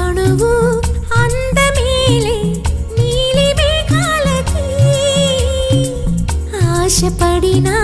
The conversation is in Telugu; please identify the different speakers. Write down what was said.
Speaker 1: అణువు ఆశపడినా